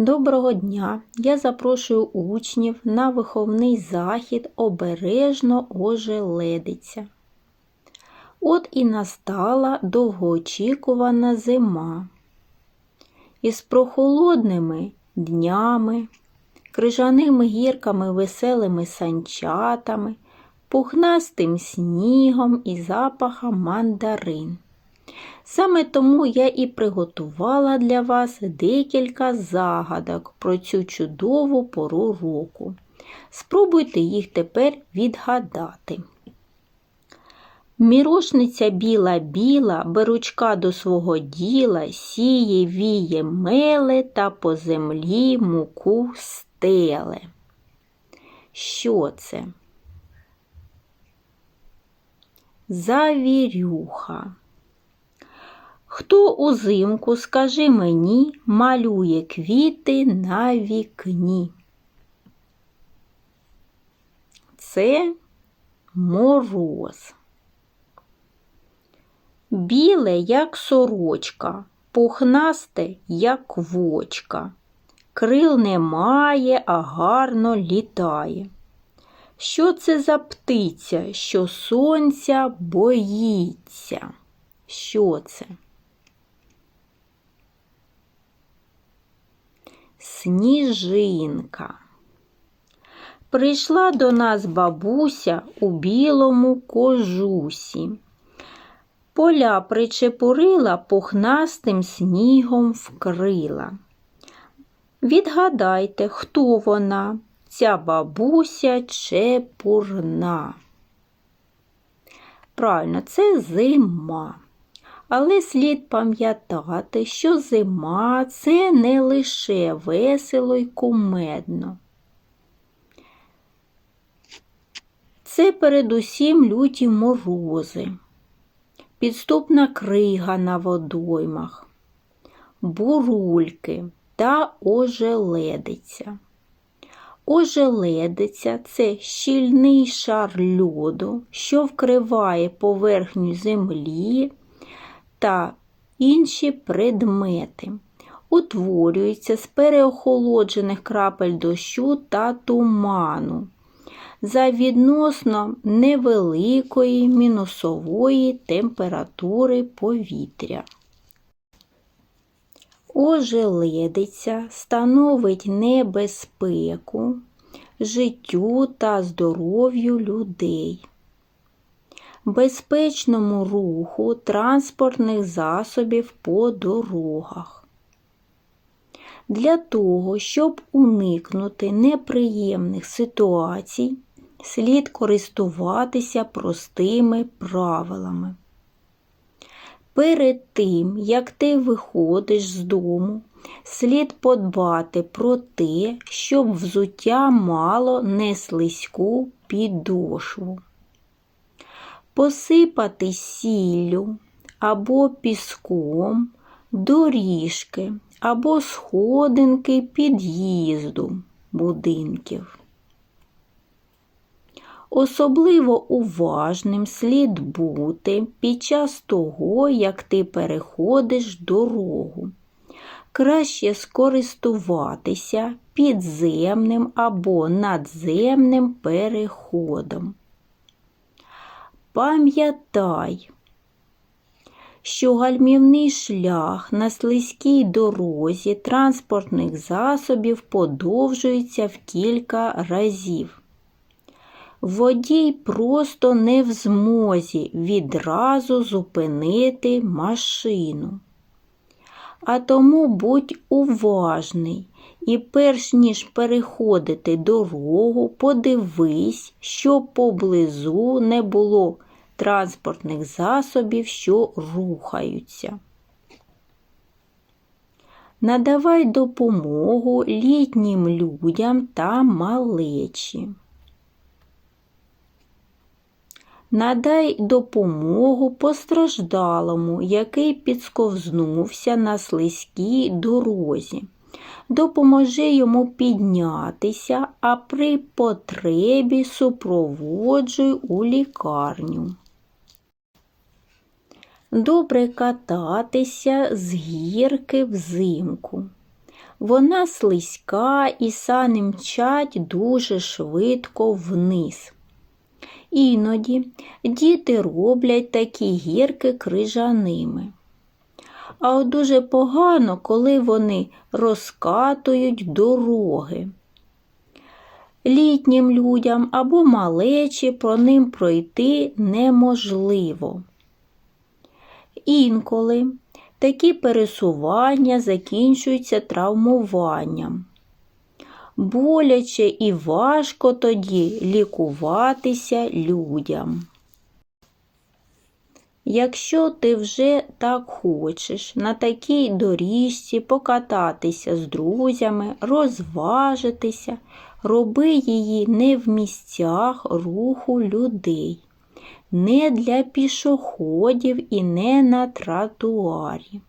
Доброго дня! Я запрошую учнів на виховний захід обережно ожеледиця. От і настала довгоочікувана зима. Із прохолодними днями, крижаними гірками, веселими санчатами, пухнастим снігом і запахом мандарин. Саме тому я і приготувала для вас декілька загадок про цю чудову пору року. Спробуйте їх тепер відгадати. Мірошниця біла-біла, беручка до свого діла, сіє, віє, меле та по землі муку стеле. Що це? Завірюха. Хто узимку, скажи мені, малює квіти на вікні? Це мороз. Біле, як сорочка, пухнасте, як вочка. Крил немає, а гарно літає. Що це за птиця, що сонця боїться? Що це? Сніжинка. Прийшла до нас бабуся у білому кожусі. Поля причепурила, пухнастим снігом вкрила. Відгадайте, хто вона, ця бабуся чепурна. Правильно, це зима. Але слід пам'ятати, що зима це не лише весело й кумедно. Це передусім люті морози, підступна крига на водоймах, бурульки та ожеледиця. Ожеледиця це щільний шар льоду, що вкриває поверхню землі та інші предмети. Утворюється з переохолоджених крапель дощу та туману за відносно невеликої мінусової температури повітря. Ожеледиця становить небезпеку життю та здоров'ю людей безпечному руху транспортних засобів по дорогах. Для того, щоб уникнути неприємних ситуацій, слід користуватися простими правилами. Перед тим, як ти виходиш з дому, слід подбати про те, щоб взуття мало не слизьку підошву посипати сіллю або піском доріжки або сходинки під'їзду будинків. Особливо уважним слід бути під час того, як ти переходиш дорогу. Краще скористуватися підземним або надземним переходом. Пам'ятай, що гальмівний шлях на слизькій дорозі транспортних засобів подовжується в кілька разів. Водій просто не в змозі відразу зупинити машину. А тому будь уважний і перш ніж переходити дорогу, подивись, щоб поблизу не було транспортних засобів, що рухаються. Надавай допомогу літнім людям та малечі. Надай допомогу постраждалому, який підсковзнувся на слизькій дорозі допоможи йому піднятися, а при потребі супроводжуй у лікарню. Добре кататися з гірки взимку. Вона слизька і сани мчать дуже швидко вниз. Іноді діти роблять такі гірки крижаними. А от дуже погано, коли вони розкатують дороги. Літнім людям або малечі по ним пройти неможливо. Інколи такі пересування закінчуються травмуванням. Боляче і важко тоді лікуватися людям. Якщо ти вже так хочеш на такій доріжці покататися з друзями, розважитися, роби її не в місцях руху людей, не для пішоходів і не на тротуарі.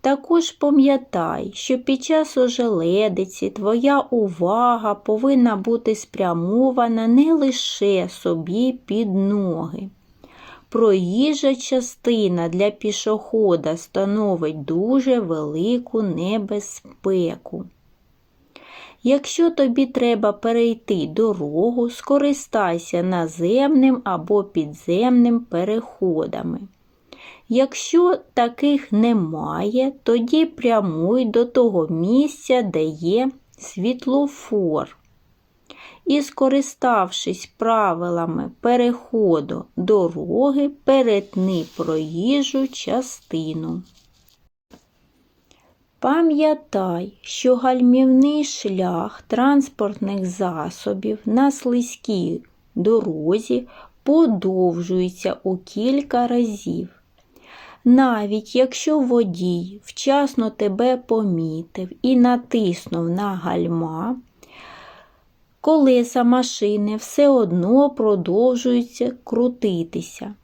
Також пам'ятай, що під час ожеледиці твоя увага повинна бути спрямована не лише собі під ноги. Проїжджа частина для пішохода становить дуже велику небезпеку. Якщо тобі треба перейти дорогу, скористайся наземним або підземним переходами. Якщо таких немає, тоді прямуй до того місця, де є світлофор. І, скориставшись правилами переходу дороги, перетни проїжджу частину. Пам'ятай, що гальмівний шлях транспортних засобів на слизькій дорозі подовжується у кілька разів. Навіть якщо водій вчасно тебе помітив і натиснув на гальма, колеса машини все одно продовжуються крутитися.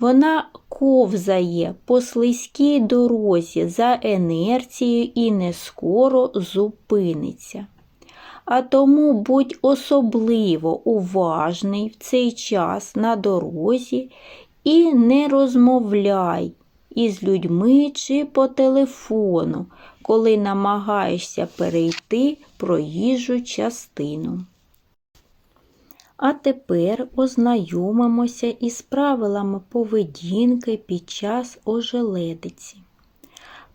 Вона ковзає по слизькій дорозі за енерцією і не скоро зупиниться. А тому будь особливо уважний в цей час на дорозі і не розмовляй із людьми чи по телефону, коли намагаєшся перейти проїжджу частину. А тепер ознайомимося із правилами поведінки під час ожеледиці.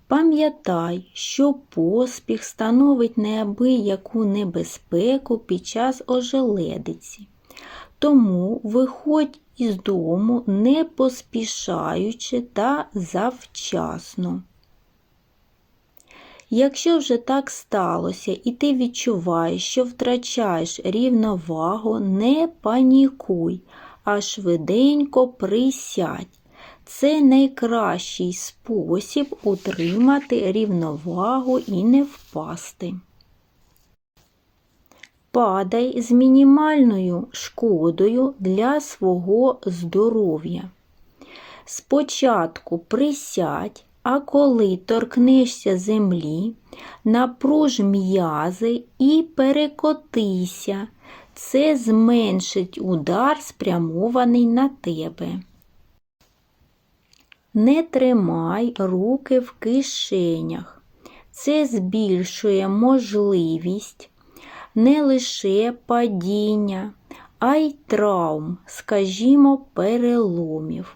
Пам'ятай, що поспіх становить неабияку небезпеку під час ожеледиці. Тому виходь із дому не поспішаючи та завчасно. Якщо вже так сталося і ти відчуваєш, що втрачаєш рівновагу, не панікуй, а швиденько присядь. Це найкращий спосіб утримати рівновагу і не впасти. Падай з мінімальною шкодою для свого здоров'я. Спочатку присядь, а коли торкнешся землі, напруж м'язи і перекотися. Це зменшить удар, спрямований на тебе. Не тримай руки в кишенях. Це збільшує можливість не лише падіння, а й травм, скажімо, переломів.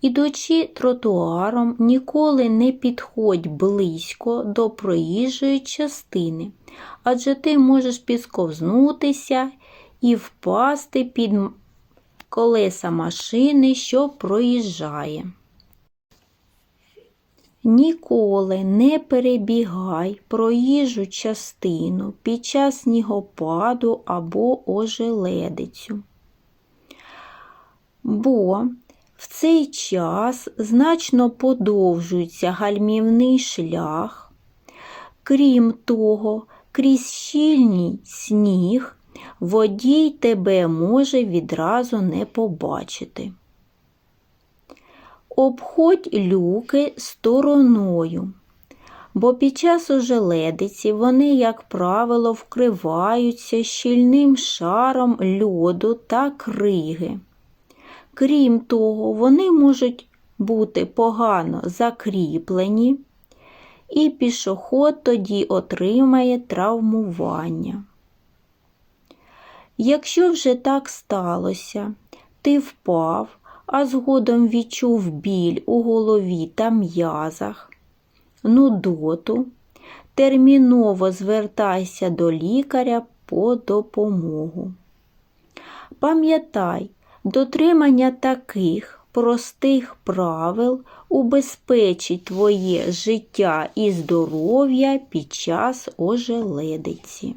Ідучи тротуаром, ніколи не підходь близько до проїжджої частини, адже ти можеш підсковзнутися і впасти під колеса машини, що проїжджає. Ніколи не перебігай проїжджу частину під час снігопаду або ожеледицю. Бо в цей час значно подовжується гальмівний шлях. Крім того, крізь щільний сніг водій тебе може відразу не побачити. Обходь люки стороною, бо під час ожеледиці вони, як правило, вкриваються щільним шаром льоду та криги. Крім того, вони можуть бути погано закріплені і пішоход тоді отримає травмування. Якщо вже так сталося, ти впав, а згодом відчув біль у голові та м'язах, нудоту, терміново звертайся до лікаря по допомогу. Пам'ятай, дотримання таких простих правил убезпечить твоє життя і здоров'я під час ожеледиці.